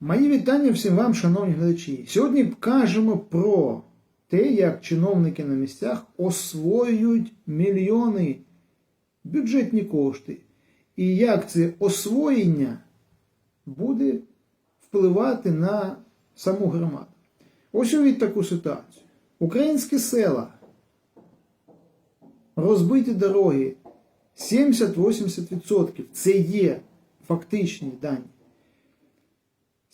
Мої вітання всім вам, шановні глядачі. Сьогодні кажемо про те, як чиновники на місцях освоюють мільйони бюджетні кошти, і як це освоєння буде впливати на саму громаду. Ось увіть таку ситуацію. Українські села, розбиті дороги 70-80%. Це є фактичні дані.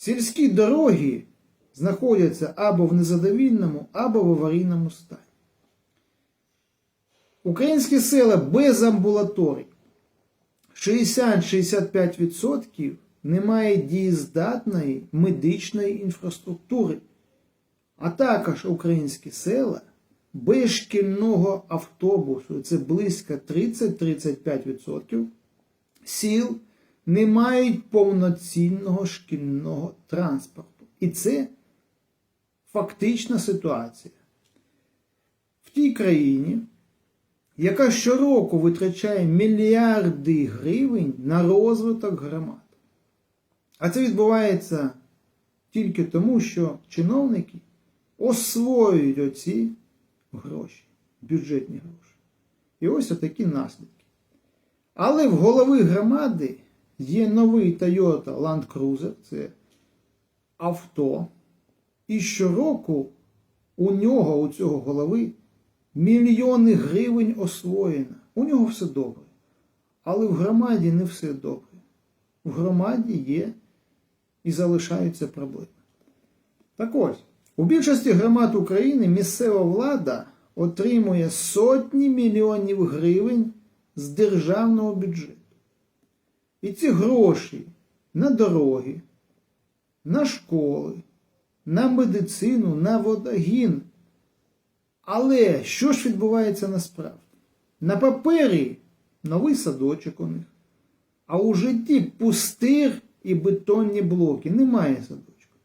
Сільські дороги знаходяться або в незадовільному, або в аварійному стані. Українські села без амбулаторій 60-65% немає дієздатної медичної інфраструктури, а також українські села без шкільного автобусу, це близько 30-35% сіл не мають повноцінного шкільного транспорту. І це фактична ситуація. В тій країні, яка щороку витрачає мільярди гривень на розвиток громад. А це відбувається тільки тому, що чиновники освоюють оці гроші, бюджетні гроші. І ось отакі наслідки. Але в голови громади є новий Toyota Land Cruiser, це авто. І щороку у нього, у цього голови, мільйони гривень освоєно. У нього все добре. Але в громаді не все добре. В громаді є і залишаються проблеми. Так ось, у більшості громад України місцева влада отримує сотні мільйонів гривень з державного бюджету. І ці гроші на дороги, на школи, на медицину, на водогін. Але що ж відбувається насправді? На папері новий садочок у них, а у житті пустир і бетонні блоки. Немає садочку.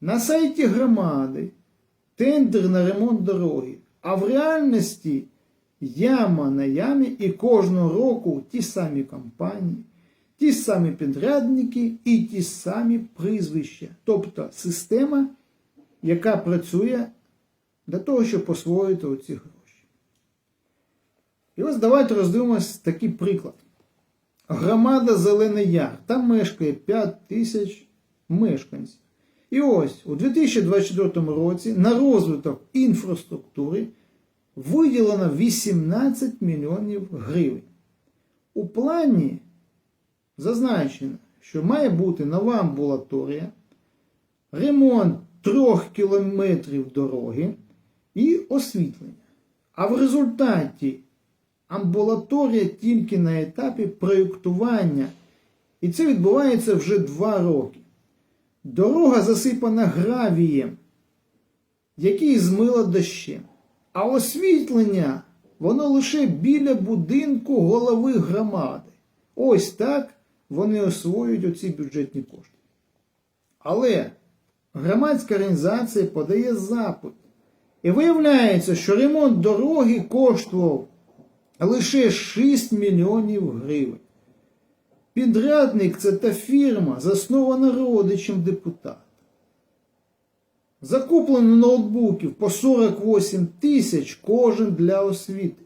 На сайті громади тендер на ремонт дороги, а в реальності яма на ямі і кожного року ті самі компанії, ті самі підрядники і ті самі прізвища. Тобто система, яка працює для того, щоб освоїти оці гроші. І ось давайте роздивимось такий приклад. Громада Зелений Яр. Там мешкає 5 тисяч мешканців. І ось у 2024 році на розвиток інфраструктури виділено 18 мільйонів гривень. У плані зазначено, що має бути нова амбулаторія, ремонт 3 кілометрів дороги і освітлення. А в результаті амбулаторія тільки на етапі проєктування. І це відбувається вже 2 роки. Дорога засипана гравієм, який змило дощем. А освітлення воно лише біля будинку голови громади. Ось так вони освоюють оці бюджетні кошти. Але громадська організація подає запит. І виявляється, що ремонт дороги коштував лише 6 мільйонів гривень. Підрядник це та фірма, заснована родичем депутата. Закуплено ноутбуків по 48 тисяч кожен для освіти.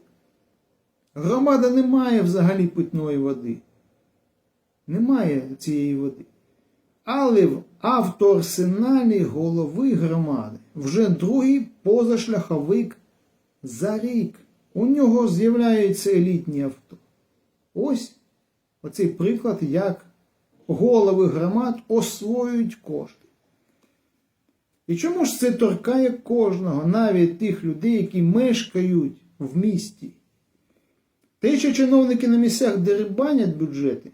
Громада не має взагалі питної води. Немає цієї води. Але в автоарсеналі голови громади вже другий позашляховик за рік. У нього з'являються елітні авто. Ось оцей приклад, як голови громад освоюють кошти. І чому ж це торкає кожного, навіть тих людей, які мешкають в місті? Те, що чиновники на місцях дерибанять бюджети,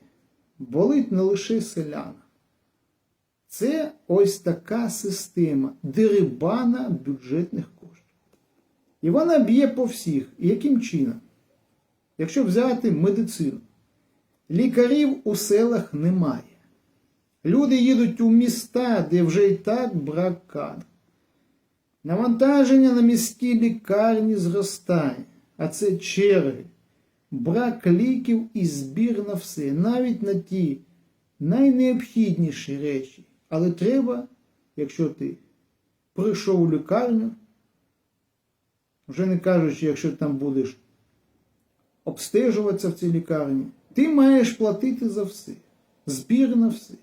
болить не лише селяна. Це ось така система дерибана бюджетних коштів. І вона б'є по всіх. І яким чином? Якщо взяти медицину, лікарів у селах немає. Люди їдуть у міста, де вже і так брак кадрів. Навантаження на міські лікарні зростає, а це черги, брак ліків і збір на все, навіть на ті найнеобхідніші речі, Але треба, якщо ти прийшов у лікарню, вже не кажучи, якщо там будеш обстежуватися в цій лікарні, ти маєш платити за все. Збір на все.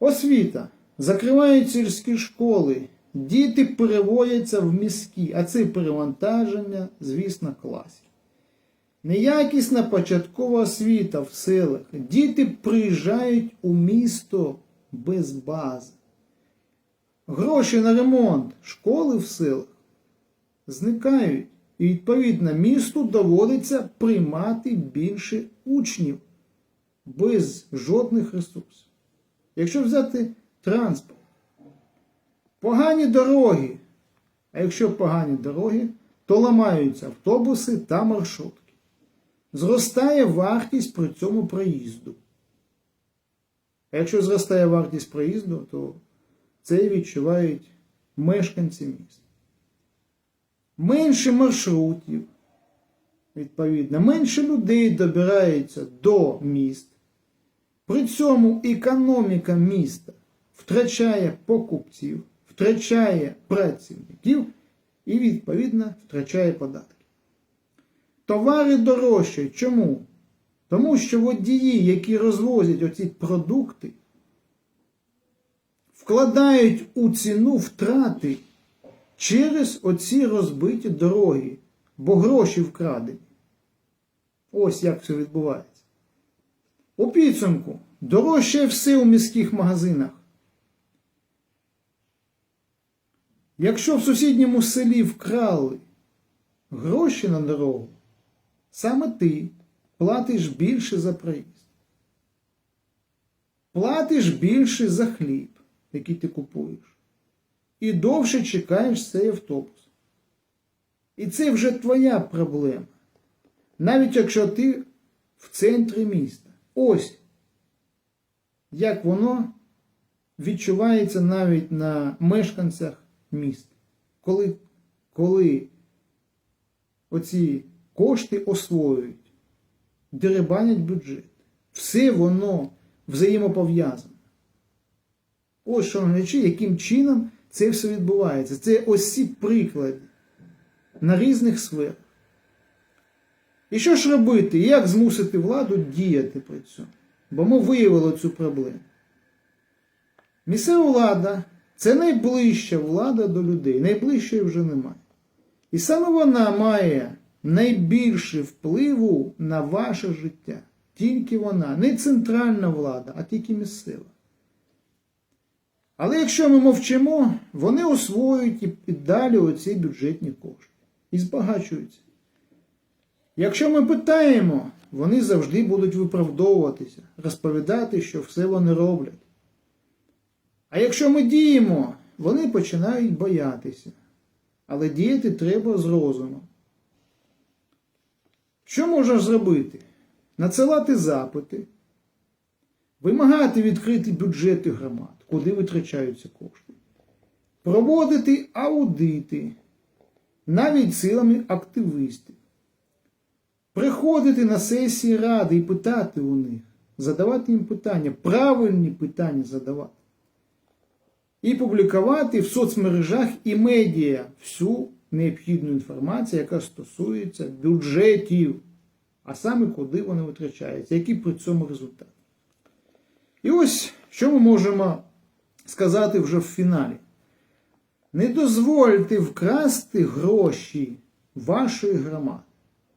Освіта. Закривають сільські школи. Діти переводяться в міські, а це перевантаження, звісно, класів. Неякісна початкова освіта в селах. Діти приїжджають у місто без бази. Гроші на ремонт школи в селах зникають. І відповідно місту доводиться приймати більше учнів без жодних ресурсів. Якщо взяти транспорт, погані дороги, а якщо погані дороги, то ламаються автобуси та маршрутки. Зростає вартість при цьому проїзду. Якщо зростає вартість проїзду, то це відчувають мешканці міста. Менше маршрутів, відповідно, менше людей добирається до міст. При цьому економіка міста втрачає покупців, втрачає працівників і, відповідно, втрачає податки. Товари дорожчають. Чому? Тому що водії, які розвозять оці продукти, вкладають у ціну втрати через оці розбиті дороги, бо гроші вкрадені. Ось як це відбувається. У підсумку дорожче все у міських магазинах. Якщо в сусідньому селі вкрали гроші на дорогу, саме ти платиш більше за проїзд. Платиш більше за хліб, який ти купуєш. І довше чекаєш цей автобус. І це вже твоя проблема. Навіть якщо ти в центрі міста. Ось як воно відчувається навіть на мешканцях міста. Коли, коли оці кошти освоюють, деребанять бюджет. Все воно взаємопов'язане. Ось, глядачі, яким чином це все відбувається. Це ось ці приклади на різних сферах. І що ж робити? Як змусити владу діяти при цьому? Бо ми виявили цю проблему. Місцева влада це найближча влада до людей, найближчої вже немає. І саме вона має найбільше впливу на ваше життя. Тільки вона, не центральна влада, а тільки місцева. Але якщо ми мовчимо, вони освоюють і далі оці бюджетні кошти і збагачуються. Якщо ми питаємо, вони завжди будуть виправдовуватися, розповідати, що все вони роблять. А якщо ми діємо, вони починають боятися. Але діяти треба з розумом. Що можна зробити? Надсилати запити, вимагати відкриті бюджети громад, куди витрачаються кошти, проводити аудити, навіть силами активістів, приходити на сесії ради і питати у них, задавати їм питання, правильні питання задавати. І публікувати в соцмережах і медіа всю необхідну інформацію, яка стосується бюджетів, а саме куди вони витрачаються, які при цьому результати. І ось що ми можемо сказати вже в фіналі. Не дозвольте вкрасти гроші вашої громади.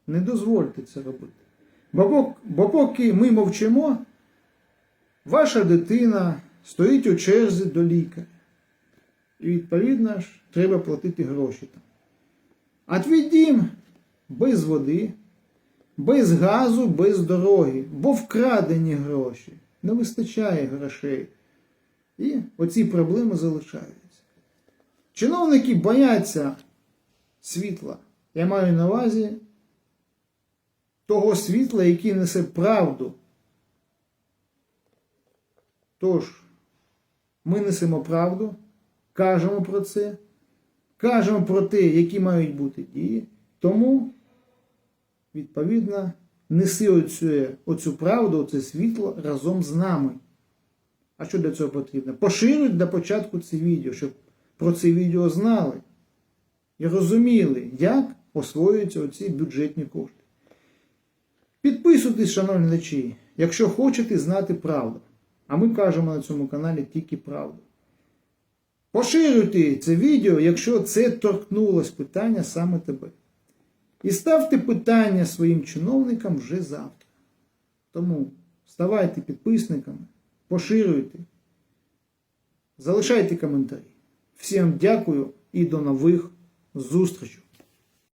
Не дозвольте це робити. Бо, бо поки ми мовчимо, ваша дитина стоїть у черзі до лікаря. І відповідно ж треба платити гроші там. А твій дім без води, без газу, без дороги, бо вкрадені гроші. Не вистачає грошей. І оці проблеми залишаються. Чиновники бояться світла. Я маю на увазі того світла, який несе правду. Тож, ми несемо правду, кажемо про це, кажемо про те, які мають бути дії. Тому, відповідно, неси оцю, оцю правду, оце світло разом з нами. А що для цього потрібно? Поширюють для початку це відео, щоб про це відео знали і розуміли, як освоюються оці бюджетні кошти. Підписуйтесь, шановні глядачі, якщо хочете знати правду. А ми кажемо на цьому каналі тільки правду. Поширюйте це відео, якщо це торкнулось питання саме тебе. І ставте питання своїм чиновникам вже завтра. Тому ставайте підписниками, поширюйте, залишайте коментарі. Всім дякую і до нових зустрічей!